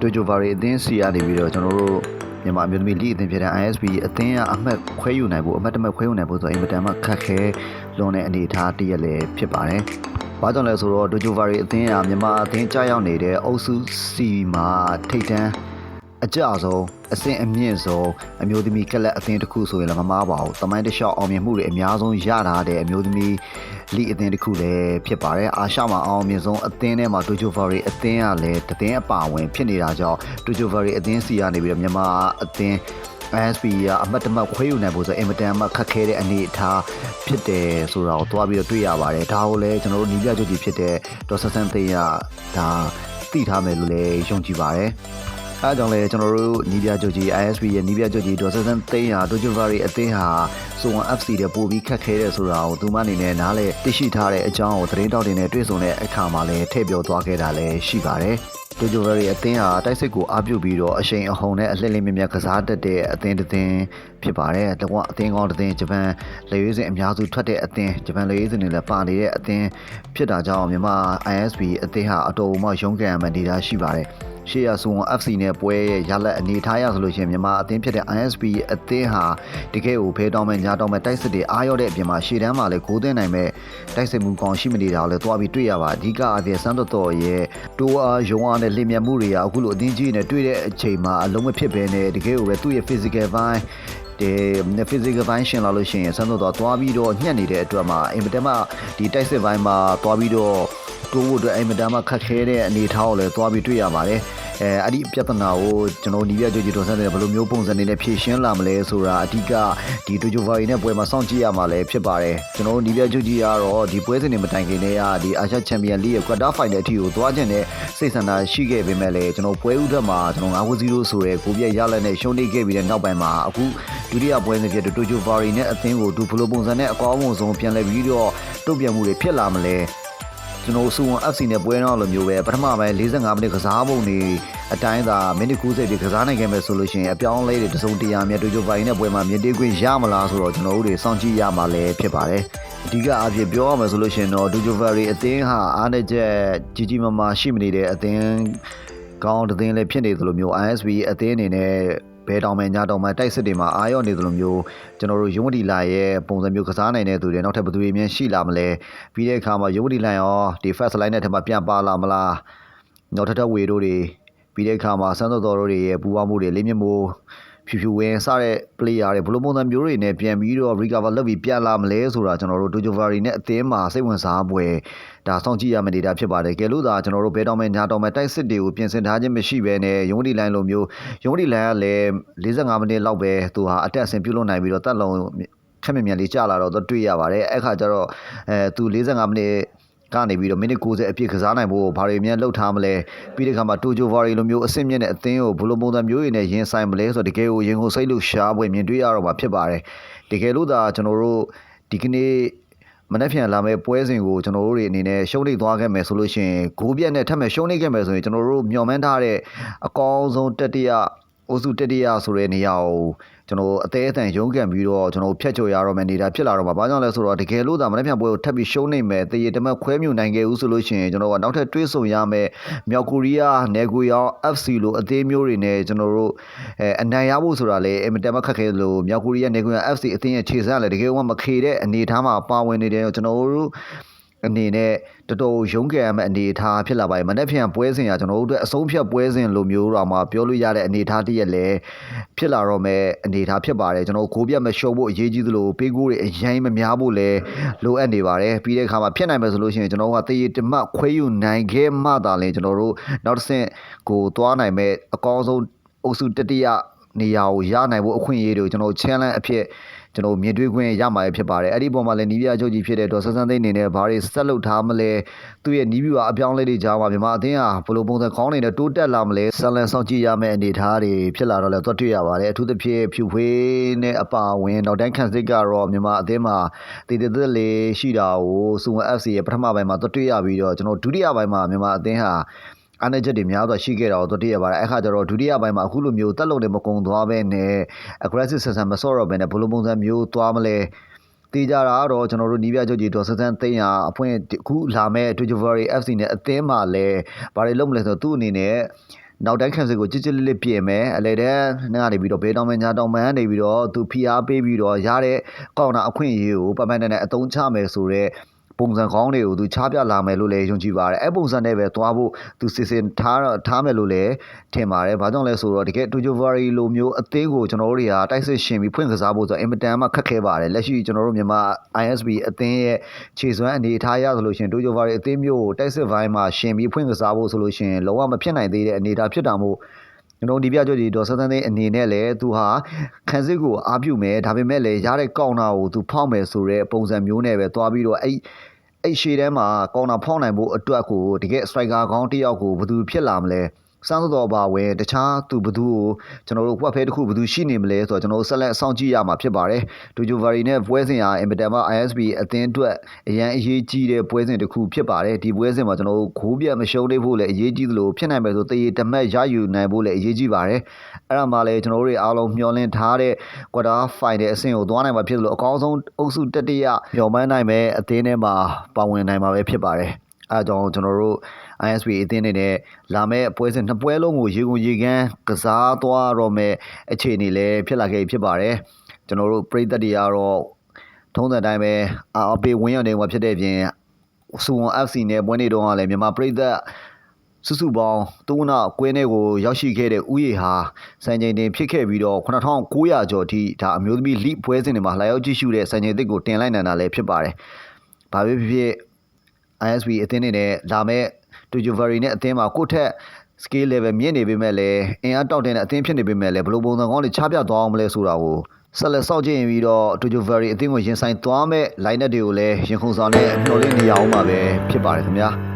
တိုဂျိုဗာရီအသင်းစီကနေပြီးတော့ကျွန်တော်တို့မြန်မာအမျိုးသမီးလိအသင်းဖြစ်တဲ့ ISB အသင်းကအမှတ်ခွဲယူနိုင်ဖို့အမှတ်တမဲ့ခွဲယူနိုင်ဖို့ဆိုတော့အင်မတန်မှခက်ခဲလွန်တဲ့အနေအထားတစ်ရက်လည်းဖြစ်ပါတယ်။ဘာကြောင့်လဲဆိုတော့တိုဂျိုဗာရီအသင်းကမြန်မာအသင်းကြားရောက်နေတဲ့အုပ်စုစီမှာထိတ်တန်း အကြအဆုံးအဆင့်အမြင့်ဆုံးအမျိုးသမီးကလပ်အသင်းတစ်ခုဆိုရင်လည်းမမားပါဘူး။တမိုင်းတစ်လျှောက်အောင်မြင်မှုတွေအများဆုံးရတာတဲ့အမျိုးသမီးလိအသင်းတစ်ခုလည်းဖြစ်ပါတယ်။အာရှမှာအောင်မြင်ဆုံးအသင်းထဲမှာတိုဂျိုဗာရီအသင်းကလည်းတည်င်းအပါဝင်ဖြစ်နေတာကြောင့်တိုဂျိုဗာရီအသင်းစီကနေပြီးတော့မြန်မာအသင်း ISP ကအမတ်တမတ်ခွဲယူနိုင်ဖို့ဆိုအင်မတန်မှခက်ခဲတဲ့အနေအထားဖြစ်တယ်ဆိုတာကိုသွားပြီးတော့တွေ့ရပါတယ်ဒါကိုလည်းကျွန်တော်တို့နီးပြကြကြီးဖြစ်တဲ့ဒေါ်ဆဆန်သိန်းကဒါသိထားမယ်လို့လည်းယုံကြည်ပါတယ် အဲကြောင့်လည်းကျွန်တော်တို့နီးပြကြကြီး ISP ရဲ့နီးပြကြကြီးဒေါ်ဆဆန်သိန်းဟာဒိုဂျိုဗာရီအသင်းဟာဆိုဝန် FC တဲ့ပို့ပြီးခက်ခဲတဲ့ဆိုတာကိုသူမအနေနဲ့နားလေသိရှိထားတဲ့အကြောင်းကိုသတင်းတောက်တင်နဲ့တွေ့ဆုံတဲ့အခါမှာလည်းထည့်ပြောသွားခဲ့တာလည်းရှိပါတယ်ဒိုဂျိုဗရီအသင်းဟာတိုက်စစ်ကိုအားပြုပြီးတော့အရှိန်အဟုန်နဲ့အလှည့်လေးမြမြကစားတတ်တဲ့အသင်းတစ်သင်းဖြစ်ပါတယ်။တကွအသင်းကောင်းတစ်သင်းဂျပန်လေရွေးစင်အများစုထွက်တဲ့အသင်းဂျပန်လေရွေးစင်တွေလည်းပါနေတဲ့အသင်းဖြစ်တာကြောင့်မြန်မာ ISB အသင်းဟာအတော်မှရုန်းကန်မှန်နေတာရှိပါတယ်။ရှေ့ရဆိုဝန် FC နဲ့ပွဲရဲ့ရလက်အနေထားရဆိုလို့ရှိရင်မြန်မာအသင်းဖြစ်တဲ့ ISB အသင်းဟာတကယ်ကိုဖေးတောင်းမဲ့ညာတောင်းမဲ့တိုက်စစ်တွေအားရတဲ့အပြင်မှာရှေ့တန်းမှာလည်းဂိုးသွင်းနိုင်မဲ့တိုက်စစ်မှုကောင်းရှိမနေတာကိုလည်းသွားပြီးတွေ့ရပါအဓိကအပြင်စမ်းတော်တော်ရဲ့တိုးအားရုံအားနဲ့လင်မြတ်မှုတွေကအခုလိုအသင်းကြီးနဲ့တွေ့တဲ့အချိန်မှာအလုံးမဖြစ်ပဲနဲ့တကယ်ကိုပဲသူ့ရဲ့ physical ဘိုင်းဒီ physical ဘိုင်းရှင်လာလို့ရှိရင်စမ်းတော်တော်သွားပြီးတော့ညှက်နေတဲ့အတွက်မှာအင်မတန်မှဒီတိုက်စစ်ဘိုင်းမှာသွားပြီးတော့ တိုးဖို့အတွက်အင်မတန်မှခက်ခဲတဲ့အနေအထားကိုလည်းသွားပြီးတွေ့ရပါတယ်အဲအဲ့ဒီပြဿနာကိုကျွန်တော်နီးပြကြွကြွတော်ဆန်းတယ်ဘယ်လိုမျိုးပုံစံနေနဲ့ဖြည့်ရှင်းလာမလဲဆိုတာအဓိကဒီတိုဂျိုဗာရီနဲ့ပွဲမှာစောင့်ကြည့်ရမှာလည်းဖြစ်ပါတယ်ကျွန်တော်နီးပြကြွကြွကတော့ဒီပွဲစဉ်တွေမတိုင်ခင်တည်းကဒီအာရှချန်ပီယံလိရဲ့ကွာတာဖိုင်နယ်အထိကိုသွားခြင်းနဲ့စိတ်ဆန္ဒရှိခဲ့ပေမဲ့လည်းကျွန်တော်ပွဲဥထက်မှာကျွန်တော်9-0ဆိုတဲ့ကိုပြည့်ရလက်နဲ့ရှုံးနေခဲ့ပြီးတဲ့နောက်ပိုင်းမှာအခုဒုတိယပွဲစဉ်ဖြစ်တဲ့တိုဂျိုဗာရီနဲ့အသင်းကိုဒူဘလိုပုံစံနဲ့အကောင်းဆုံးပြန်လဲပြီးတော့တုံ့ပြန်မှုတွေဖြစ်လာမလဲ ကျွန်တော်စုံ FC နဲ့ပွဲတော့လိုမျိုးပဲပထမပိုင်း45မိနစ်ကစားပုံနေအတိုင်းသာမိနစ်90ပြည့်ကစားနိုင်ခဲ့မယ်ဆိုလို့ရှိရင်အပြောင်းလဲတွေတစုံတရာမြတ်တို့ကြိုပိုင်နဲ့ပွဲမှာမြင့်တေးခွင့်ရမလားဆိုတော့ကျွန်တော်တို့တွေစောင့်ကြည့်ရမှာလည်းဖြစ်ပါတယ်အဓိကအဖြစ်ပြောရမယ်ဆိုလို့ရှိရင်တော့ဒူဂျိုဗာရီအသင်းဟာအားနည်းချက်ကြီးကြီးမားမားရှိမနေတဲ့အသင်းကောင်းတဲ့သင်းလည်းဖြစ်နေသလိုမျိုး ISB အသင်းအနေနဲ့ ဘဲတောင်မဲညတောင်မဲတိုက်စစ်တွေမှာအာရော့နေသလိုမျိုးကျွန်တော်တို့ရုံးဒီလာရဲ့ပုံစံမျိုးကစားနိုင်တဲ့သူတွေနောက်ထပ်ဘယ်သူတွေများရှိလာမလဲပြီးတဲ့အခါမှာရုံးဒီလာရောဒီ first line နဲ့ထပ်မပြန်ပါလာမလားနောက်ထပ်ထပ်ဝေတို့တွေပြီးတဲ့အခါမှာစမ်းတော်တော်တို့တွေရဲ့ပူပေါင်းမှုတွေလေးမြမိုး ဖြူဖြူဝင်းစတဲ့ player တွေဘလိုပုံစံမျိုးတွေနဲ့ပြန်ပြီးတော့ recover လုပ်ပြီးပြန်လာမလဲဆိုတာကျွန်တော်တို့ Dojovari နဲ့အသင်းမှာစိတ်ဝင်စားပွဲဒါစောင့်ကြည့်ရမယ့် data ဖြစ်ပါတယ်ကဲလို့သာကျွန်တော်တို့ဘဲတောင်းမဲ့ညာတောင်းမဲ့တိုက်စစ်တွေကိုပြင်ဆင်ထားခြင်းမရှိဘဲနဲ့ရုံးဒီလိုင်းလိုမျိုးရုံးဒီလိုင်းကလည်း45မိနစ်လောက်ပဲသူဟာအတက်အဆင်ပြုလုပ်နိုင်ပြီးတော့တက်လုံးခက်မြမြန်လေးကြာလာတော့တွေ့ရပါတယ်အဲ့ခါကျတော့အဲသူ45မိနစ် ကနေပြီးတော့မိနစ်90အပြည့်ကစားနိုင်ဖို့ဘာတွေများလှုပ်ထားမလဲပြီးတဲ့အခါမှာတိုဂျိုဗာရီလိုမျိုးအဆင့်မြင့်တဲ့အသင်းကိုဘလိုပုံစံမျိုးတွေနဲ့ရင်ဆိုင်မလဲဆိုတော့တကယ်ကိုရင်ကိုစိတ်လို့ရှားပွဲမြင်တွေ့ရတော့မှာဖြစ်ပါတယ်တကယ်လို့သာကျွန်တော်တို့ဒီကနေ့မနေ့ပြန်လာမဲ့ပွဲစဉ်ကိုကျွန်တော်တို့တွေအနေနဲ့ရှုံးနေသွားခဲ့မယ်ဆိုလို့ရှိရင်ဂိုးပြက်နဲ့ထပ်မဲ့ရှုံးနေခဲ့မယ်ဆိုရင်ကျွန်တော်တို့မျှော်မှန်းထားတဲ့အကောင်းဆုံးတတိယ အိုစုတတိယဆိုတဲ့နေရာကိုကျွန်တော်အသေးအတန်ရုန်းကန်ပြီးတော့ကျွန်တော်ဖျက်ချော်ရတော့မယ်နေတာဖြစ်လာတော့မှာဘာကြောင့်လဲဆိုတော့တကယ်လို့ဒါမနေ့ပြန်ပွဲကိုထပ်ပြီးရှုံးနေမယ်တရေတမက်ခွဲမြူနိုင်ခဲ့ဦးဆိုလို့ရှိရင်ကျွန်တော်ကနောက်ထပ်တွေးဆုံရမယ်မြောက်ကိုရီးယားနယ်ကိုရော FC လိုအသေးမျိုးတွေနဲ့ကျွန်တော်တို့အဲအနိုင်ရဖို့ဆိုတာလေအင်မတန်မှခက်ခဲလို့မြောက်ကိုရီးယားနယ်ကိုရော FC အသင်းရဲ့ခြေစမ်းလည်းတကယ်ကမခေတဲ့အနေအထားမှာပါဝင်နေတယ်ကျွန်တော်တို့ အနေနဲ့တော်တော်ရုန်းကန်ရမယ့်အနေအထားဖြစ်လာပါတယ်မနေ့ပြန်ပွဲစဉ်ကကျွန်တော်တို့အတွက်အဆုံးဖြတ်ပွဲစဉ်လိုမျိုးတော့မှပြောလို့ရတဲ့အနေအထားတည်းရဲ့လည်းဖြစ်လာတော့မယ့်အနေအထားဖြစ်ပါတယ်ကျွန်တော်ကိုပြတ်မရှုံးဖို့အရေးကြီးသလိုပေးကိုးတွေအရင်မများဖို့လည်းလိုအပ်နေပါတယ်ပြီးတဲ့အခါမှာဖြစ်နိုင်မယ်ဆိုလို့ရှိရင်ကျွန်တော်ကတရေတမတ်ခွဲယူနိုင်ခဲ့မှသာလင်ကျွန်တော်တို့နောက်တစ်ဆင့်ကိုသွားနိုင်မဲ့အကောင်းဆုံးအုပ်စုတတိယ နေရာကိုရနိုင်ဖို့အခွင့်အရေးတွေကိုကျွန်တော် challenge အဖြစ်ကျွန်တော်မြင်တွေ့ခွင့်ရမှာဖြစ်ပါတယ်အဲ့ဒီပုံမှာလည်းနီးပြချုပ်ကြီးဖြစ်တဲ့ဒေါ်ဆန်းဆန်းသိန်းအနေနဲ့ဘာတွေဆက်လုပ်ထားမလဲသူ့ရဲ့နီးပြအပြောင်းလဲတွေကြားမှာမြန်မာအသင်းဟာဘယ်လိုပုံစံကောင်းနေနဲ့တိုးတက်လာမလဲဆန်လန်ဆောင်ကြည့်ရမယ့်အနေအထားတွေဖြစ်လာတော့လည်းသွားတွေ့ရပါတယ်အထူးသဖြင့်ဖြူဖွေးနဲ့အပါဝင်နောက်တိုင်းခန့်စစ်ကတော့မြန်မာအသင်းမှာတည်တည်သက်လေးရှိတာကိုစုံ FC ရဲ့ပထမပိုင်းမှာသွားတွေ့ရပြီးတော့ကျွန်တော်ဒုတိယပိုင်းမှာမြန်မာအသင်းဟာ အားနည်းချက်တွေများစွာရှိခဲ့တာကိုတွေ့ရပါတယ်အခါကျတော့ဒုတိယပိုင်းမှာအခုလိုမျိုးတက်လုံတွေမကုံသွားပဲနဲ့ aggressive ဆန်ဆန်မဆော့တော့ပဲနဲ့ဘလိုပုံစံမျိုးသွားမလဲတေးကြတာကတော့ကျွန်တော်တို့နီးပြချုပ်ကြီးဒေါ်စစန်သိန်းဟာအဖွင့်အခုလာမဲ့ Delivery FC နဲ့အသင်းမှာလဲဘာတွေလုပ်မလဲဆိုတော့သူ့အနေနဲ့နောက်တိုင်းခံစစ်ကိုကြစ်ကြစ်လေးလေးပြင်မယ်အလေတဲ့နဲ့ကနေပြီးတော့ဘေးတောင်မညာတောင်မန်းနေပြီးတော့သူဖိအားပေးပြီးတော့ရတဲ့ကောင်းတာအခွင့်အရေးကိုပပန်းနဲ့အသုံးချမယ်ဆိုတော့ ပုံစံကောင်းတွေကိုသူချပြလာမယ်လို့လည်းယုံကြည်ပါတယ်အဲ့ပုံစံနဲ့ပဲသွားဖို့သူစစ်စစ်ထားထားမယ်လို့လည်းထင်ပါတယ်ဘာကြောင့်လဲဆိုတော့တကယ်တူဂျိုဗာရီလိုမျိုးအသေးကိုကျွန်တော်တို့တွေကတိုက်စစ်ရှင်ပြီးဖွင့်ကစားဖို့ဆိုတော့အင်မတန်မှခက်ခဲပါတယ်လက်ရှိကျွန်တော်တို့မြန်မာ ISB အသင်းရဲ့ခြေစွမ်းအနေအထားရဆိုလို့ရှိရင်တူဂျိုဗာရီအသင်းမျိုးကိုတိုက်စစ်ဘိုင်းမှာရှင်ပြီးဖွင့်ကစားဖို့ဆိုလို့ရှိရင်လုံးဝမဖြစ်နိုင်သေးတဲ့အနေအထားဖြစ်တာမို့ကျွန်တော်ဒီပြကြွကြီးဒေါ်ဆန်းဆန်းသိန်းအနေနဲ့လည်းသူဟာခန်းစစ်ကိုအားပြုမယ်ဒါပေမဲ့လည်းရတဲ့ကောင်းတာကိုသူဖောက်မယ်ဆိုတဲ့ပုံစံမျိုးနဲ့ပဲသွားပြီးတော့အဲ့ အဲ့ရှေ့ထဲမှာကောင်းတာဖောက်နိုင်ဖို့အတွက်ကိုတကယ် striker ကောင်းတစ်ယောက်ကိုဘယ်သူဖြစ်လာမလဲ စမ်းတော်ပါဝဲတခြားသူဘသူကိုကျွန်တော်တို့ဝက်ဖဲတစ်ခုဘသူရှိနေမလဲဆိုတော့ကျွန်တော်တို့ဆက်လက်စောင့်ကြည့်ရမှာဖြစ်ပါတယ်ဒူဂျိုဗာရီနဲ့ပွဲစဉ်ဟာအင်မတန်မှ ISB အသင်းအတွက်အရန်အရေးကြီးတဲ့ပွဲစဉ်တစ်ခုဖြစ်ပါတယ်ဒီပွဲစဉ်မှာကျွန်တော်တို့ဂိုးပြတ်မရှုံးသေးဖို့လည်းအရေးကြီးသလိုဖြစ်နိုင်မယ်ဆိုတရေတမက်ရယူနိုင်ဖို့လည်းအရေးကြီးပါတယ်အဲ့ဒါမှလည်းကျွန်တော်တို့တွေအားလုံးမျှော်လင့်ထားတဲ့ quarter final အဆင့်ကိုသွားနိုင်မှာဖြစ်လို့အကောင်းဆုံးအုပ်စုတတိယမျှော်မှန်းနိုင်မယ်အသင်းထဲမှာပါဝင်နိုင်မှာပဲဖြစ်ပါတယ် အဲအကြောင်းကျွန်တော်တို့ ISP အသင်းနေနဲ့လာမယ့်ပွဲစဉ်နှစ်ပွဲလုံးကိုရေကုန်ရေကန်းကစားသွားတော့မယ်အခြေအနေလည်းဖြစ်လာခဲ့ပြီဖြစ်ပါတယ်ကျွန်တော်တို့ပြည်သက်တွေကတော့ထုံးစံတိုင်းပဲအာပေးဝင်းရနေမှာဖြစ်တဲ့ပြင်စူဝန် FC နဲ့ပွဲနေတော့ကလည်းမြန်မာပြည်သက်စုစုပေါင်းသူ့နောက်ကွင်းထဲကိုရောက်ရှိခဲ့တဲ့ဥယေဟာစံချိန်တင်ဖြစ်ခဲ့ပြီးတော့9900ကျော်အထိဒါအမျိုးသမီးလိပွဲစဉ်တွေမှာလာရောက်ကြည့်ရှုတဲ့စံချိန်သစ်ကိုတင်လိုက်နိုင်တာလည်းဖြစ်ပါတယ်။ဘာပဲဖြစ်ဖြစ် ISB အသင်းနေနဲ့လာမဲ့ Tujuvari နဲ့အသင်းမှာကိုယ့်ထက် scale level မြင့်နေပေမဲ့လည်းအင်အားတောက်တဲ့အသင်းဖြစ်နေပေမဲ့လည်းဘယ်လိုပုံစံကောင်းတွေချပြသွားအောင်မလဲဆိုတာကိုဆက်လက်စောင့်ကြည့်ရင်ပြီးတော့ Tujuvari အသင်းကိုရင်ဆိုင်သွားမဲ့ line up တွေကိုလည်းရင်ခုန်ဆောင်နဲ့မျှော်လင့်နေရအောင်ပါပဲဖြစ်ပါတယ်ခင်ဗျာ။